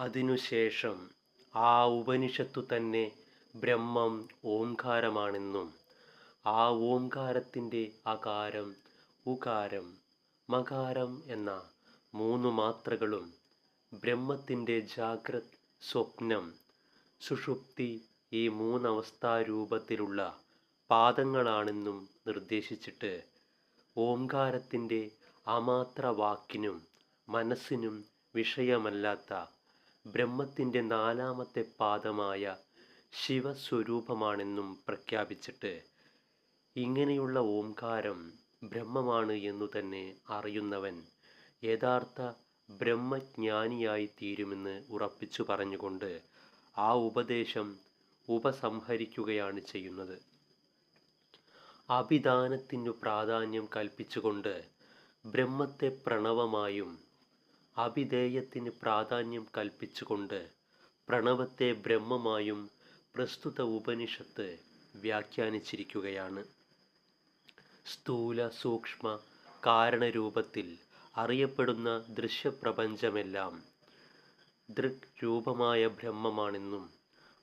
അതിനുശേഷം ആ ഉപനിഷത്തു തന്നെ ബ്രഹ്മം ഓംകാരമാണെന്നും ആ ഓംകാരത്തിന്റെ അകാരം ഉകാരം മകാരം എന്ന മൂന്ന് മാത്രകളും ബ്രഹ്മത്തിന്റെ ജാഗ്രത് സ്വപ്നം സുഷുപ്തി ഈ മൂന്നവസ്ഥാരൂപത്തിലുള്ള പാദങ്ങളാണെന്നും നിർദ്ദേശിച്ചിട്ട് ഓംകാരത്തിന്റെ അമാത്ര വാക്കിനും മനസ്സിനും വിഷയമല്ലാത്ത ബ്രഹ്മത്തിന്റെ നാലാമത്തെ പാദമായ ശിവസ്വരൂപമാണെന്നും പ്രഖ്യാപിച്ചിട്ട് ഇങ്ങനെയുള്ള ഓംകാരം ബ്രഹ്മമാണ് എന്നു തന്നെ അറിയുന്നവൻ യഥാർത്ഥ ബ്രഹ്മജ്ഞാനിയായി തീരുമെന്ന് ഉറപ്പിച്ചു പറഞ്ഞുകൊണ്ട് ആ ഉപദേശം ഉപസംഹരിക്കുകയാണ് ചെയ്യുന്നത്. അഭിദാനത്തിനു പ്രാധാന്യം കൽപ്പിച്ചുകൊണ്ട് ബ്രഹ്മത്തെ പ്രണവമായും അഭിധേയത്തിന് പ്രാധാന്യം കൽപ്പിച്ചുകൊണ്ട് പ്രണവത്തെ ബ്രഹ്മമായും പ്രസ്തുത ഉപനിഷത്ത് വ്യാഖ്യാനിച്ചിരിക്കുകയാണ്. സ്ഥൂല സൂക്ഷ്മ കാരണരൂപത്തിൽ അറിയപ്പെടുന്ന ദൃശ്യപ്രപഞ്ചമെല്ലാം ദൃക് രൂപമായ ബ്രഹ്മമാണെന്നും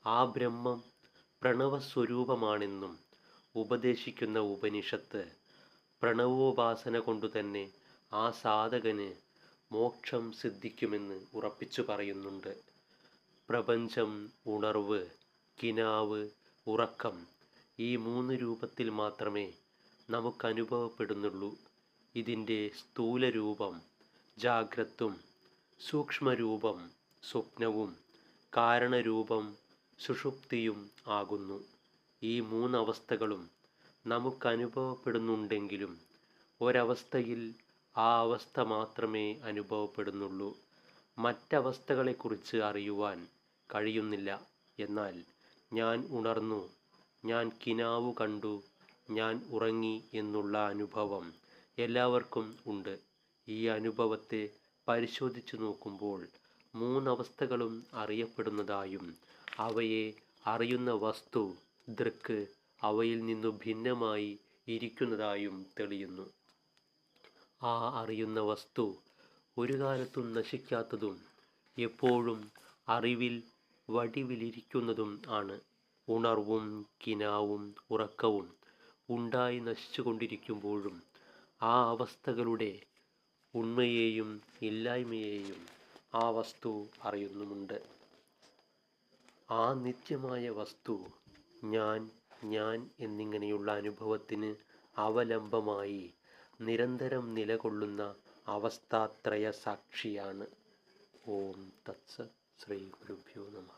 ആ ബ്രഹ്മം പ്രണവസ്വരൂപമാണെന്നും ഉപദേശിക്കുന്ന ഉപനിഷത്ത് പ്രണവോപാസന കൊണ്ടുതന്നെ ആ സാധകന് മോക്ഷം സിദ്ധിക്കുമെന്ന് ഉറപ്പിച്ചു പറയുന്നുണ്ട്. പ്രപഞ്ചം ഉണർവ് കിനാവ് ഉറക്കം ഈ മൂന്ന് രൂപത്തിൽ മാത്രമേ നമുക്ക് അനുഭവപ്പെടുന്നുള്ളൂ. ഇതിന്റെ സ്ഥൂലരൂപം ജാഗ്രത്തും സൂക്ഷ്മരൂപം സ്വപ്നവും കാരണരൂപം സുഷുപ്തിയും ആകുന്നു. ഈ മൂന്നവസ്ഥകളും നമുക്കനുഭവപ്പെടുന്നുണ്ടെങ്കിലും ഒരവസ്ഥയിൽ ആ അവസ്ഥ മാത്രമേ അനുഭവപ്പെടുന്നുള്ളൂ. മറ്റവസ്ഥകളെക്കുറിച്ച് അറിയുവാൻ കഴിയുന്നില്ല. എന്നാൽ ഞാൻ ഉണർന്നു. ഞാൻ കിനാവ് കണ്ടു. ഞാൻ ഉറങ്ങി എന്നുള്ള അനുഭവം എല്ലാവർക്കും ഉണ്ട്. ഈ അനുഭവത്തെ പരിശോധിച്ചു നോക്കുമ്പോൾ മൂന്നവസ്ഥകളും അറിയപ്പെടുന്നതായും അവയെ അറിയുന്ന വസ്തു ദൃക്ക് അവയിൽ നിന്നു ഭിന്നമായി ഇരിക്കുന്നതായും തെളിയുന്നു. ആ അറിയുന്ന വസ്തു ഒരു കാലത്തും നശിക്കാത്തതും എപ്പോഴും അറിവിൽ വടിവിലിരിക്കുന്നതും ആണ്. ഉണർവും കിനാവും ഉറക്കവും ഉണ്ടായി നശിച്ചുകൊണ്ടിരിക്കുമ്പോഴും ആ അവസ്ഥകളുടെ ഉണ്മയെയും ഇല്ലായ്മയെയും ആ വസ്തു അറിയുന്നുമുണ്ട്. ആ നിത്യമായ വസ്തു ഞാൻ ഞാൻ എന്നിങ്ങനെയുള്ള അനുഭവത്തിന് അവലംബമായി നിരന്തരം നിലകൊള്ളുന്ന അവസ്ഥാത്രയ സാക്ഷിയാണ് ഓം തത്സത് ശ്രീ ഗുരുഭ്യോ നമ.